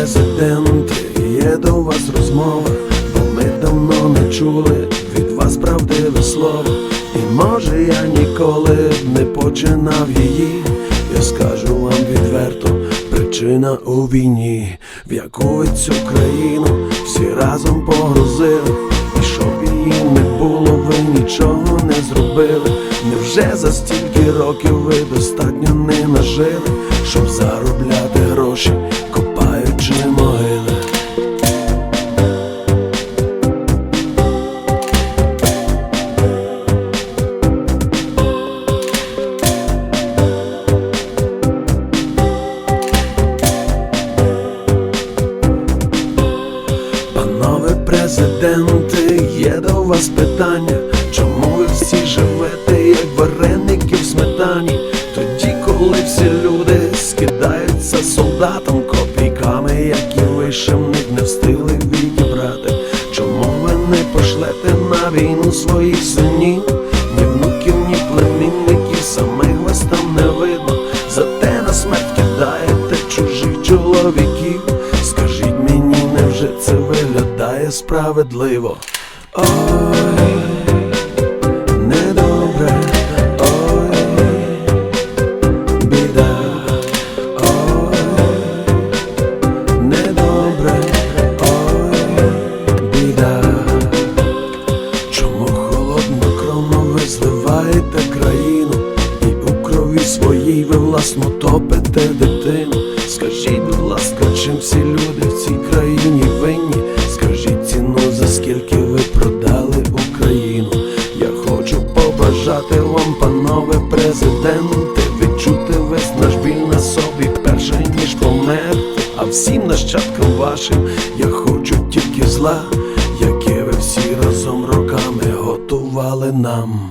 президент, є до вас розмова, бо ми давно не чули від вас правдиве слово. І може я ніколи не починав її. Я скажу вам відверто, причина у війні, в яку цю країну всі разом погрузили, і щоб її не було, ви нічого не зробили. Невже за стільки років ви достатньо не нажили, щоб заробляти гроші? Президенти, є до вас питання, чому ви всі живете, як вареники в сметані? Тоді, коли всі люди скидаються солдатам копійками, які ви ще не встигли відібрати. Чому ви не пошлете на війну своїх синів? Ні внуків, ні племінників, самих вас там не видно. Зате на смерть кидаєте чужих чоловіків. Скажіть мені, невже це виглядає справедливо? Ой, недобре, ой, біда, ой, недобре, ой, біда. Чому холоднокровно ви зливаєте країну І у крові своїй ви власно топите дитину Скажіть, президенти Відчути весь наш біль на собі перше ніж померти А всім нащадкам вашим я хочу тільки зла Яке ви всі разом роками готували нам.